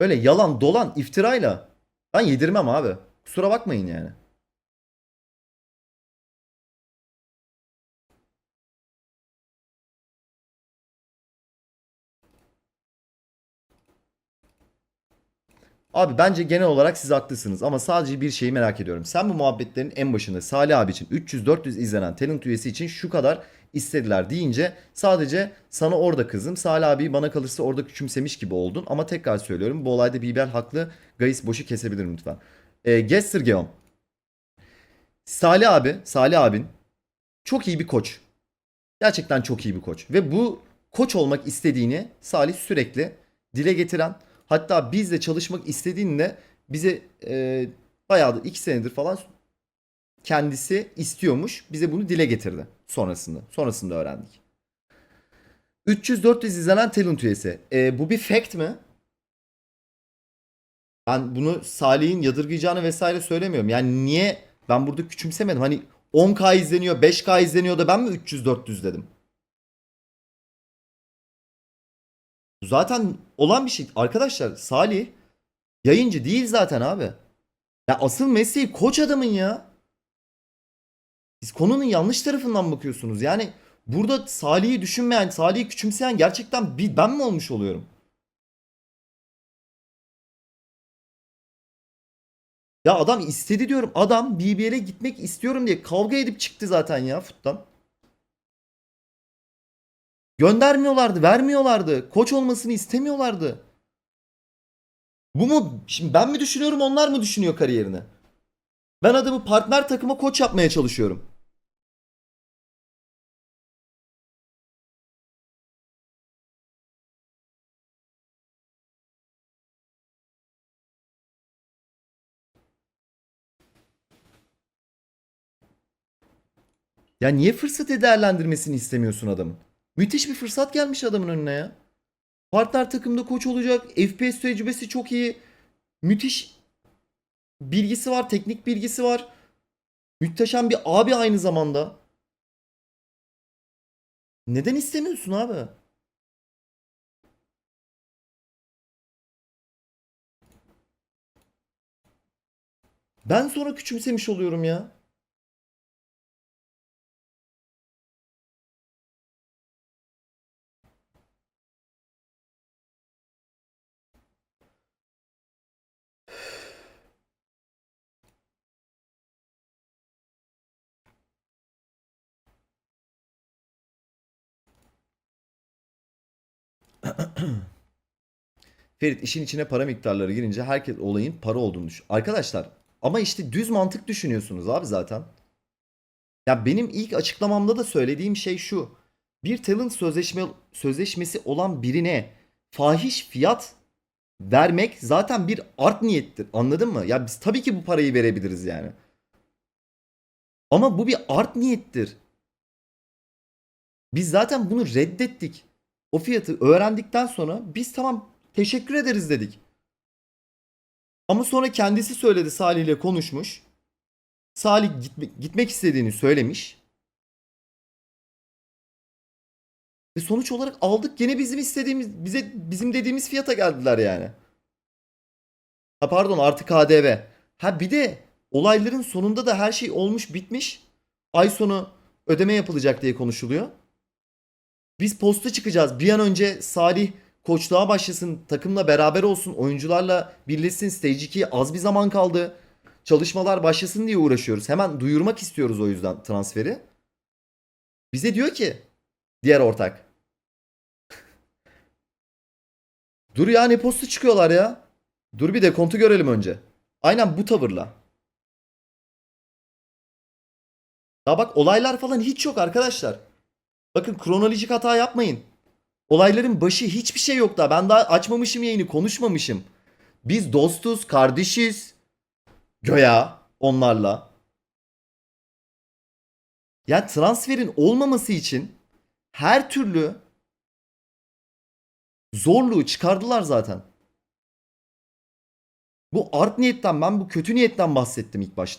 Böyle yalan dolan iftirayla ben yedirmem abi. Kusura bakmayın yani. Abi bence genel olarak siz haklısınız ama sadece bir şeyi merak ediyorum. Sen bu muhabbetlerin en başında Salih abi için 300-400 izlenen talent üyesi için şu kadar istediler deyince sadece sana orada kızım. Salih abi bana kalırsa orada küçümsemiş gibi oldun ama tekrar söylüyorum bu olayda Bibel haklı. Gayis boşu kesebilirim lütfen. E, Gester Geon. Salih abi, Salih abin çok iyi bir koç. Gerçekten çok iyi bir koç. Ve bu koç olmak istediğini Salih sürekli dile getiren hatta bizle çalışmak istediğinde bize e, bayağı da iki senedir falan kendisi istiyormuş. Bize bunu dile getirdi sonrasında. Sonrasında öğrendik. 300-400 izlenen talent üyesi. E, bu bir fact mi? Ben bunu Salih'in yadırgayacağını vesaire söylemiyorum. Yani niye ben burada küçümsemedim. Hani 10K izleniyor, 5K izleniyor da ben mi 300-400 dedim? Zaten olan bir şey. Arkadaşlar Salih yayıncı değil zaten abi. Ya asıl mesleği koç adamın ya. Siz konunun yanlış tarafından bakıyorsunuz. Yani burada Salih'i düşünmeyen, Salih'i küçümseyen gerçekten bir ben mi olmuş oluyorum? Ya adam istedi diyorum. Adam BBL'e gitmek istiyorum diye kavga edip çıktı zaten ya futtan. Göndermiyorlardı, vermiyorlardı. Koç olmasını istemiyorlardı. Bu mu? Şimdi ben mi düşünüyorum, onlar mı düşünüyor kariyerini? Ben adamı partner takıma koç yapmaya çalışıyorum. Ya niye fırsatı değerlendirmesini istemiyorsun adamın? Müthiş bir fırsat gelmiş adamın önüne ya. Partner takımda koç olacak. FPS tecrübesi çok iyi. Müthiş bilgisi var, teknik bilgisi var. Muhteşem bir abi aynı zamanda. Neden istemiyorsun abi? Ben sonra küçümsemiş oluyorum ya. Ferit işin içine para miktarları girince herkes olayın para olduğunu düşün. Arkadaşlar ama işte düz mantık düşünüyorsunuz abi zaten. Ya benim ilk açıklamamda da söylediğim şey şu. Bir talent sözleşme sözleşmesi olan birine fahiş fiyat vermek zaten bir art niyettir. Anladın mı? Ya biz tabii ki bu parayı verebiliriz yani. Ama bu bir art niyettir. Biz zaten bunu reddettik. O fiyatı öğrendikten sonra biz tamam teşekkür ederiz dedik. Ama sonra kendisi söyledi Salih ile konuşmuş. Salih gitme, gitmek istediğini söylemiş. Ve sonuç olarak aldık gene bizim istediğimiz bize bizim dediğimiz fiyata geldiler yani. Ha pardon artı KDV. Ha bir de olayların sonunda da her şey olmuş bitmiş. Ay sonu ödeme yapılacak diye konuşuluyor. Biz posta çıkacağız. Bir an önce Salih koçluğa başlasın, takımla beraber olsun, oyuncularla birleşsin. Stage 2'ye az bir zaman kaldı. Çalışmalar başlasın diye uğraşıyoruz. Hemen duyurmak istiyoruz o yüzden transferi. Bize diyor ki diğer ortak. Dur ya ne posta çıkıyorlar ya. Dur bir de kontu görelim önce. Aynen bu tavırla. Ya bak olaylar falan hiç yok arkadaşlar. Bakın kronolojik hata yapmayın. Olayların başı hiçbir şey yok da ben daha açmamışım yayını konuşmamışım. Biz dostuz, kardeşiz. Göya onlarla. Yani transferin olmaması için her türlü zorluğu çıkardılar zaten. Bu art niyetten ben bu kötü niyetten bahsettim ilk başta.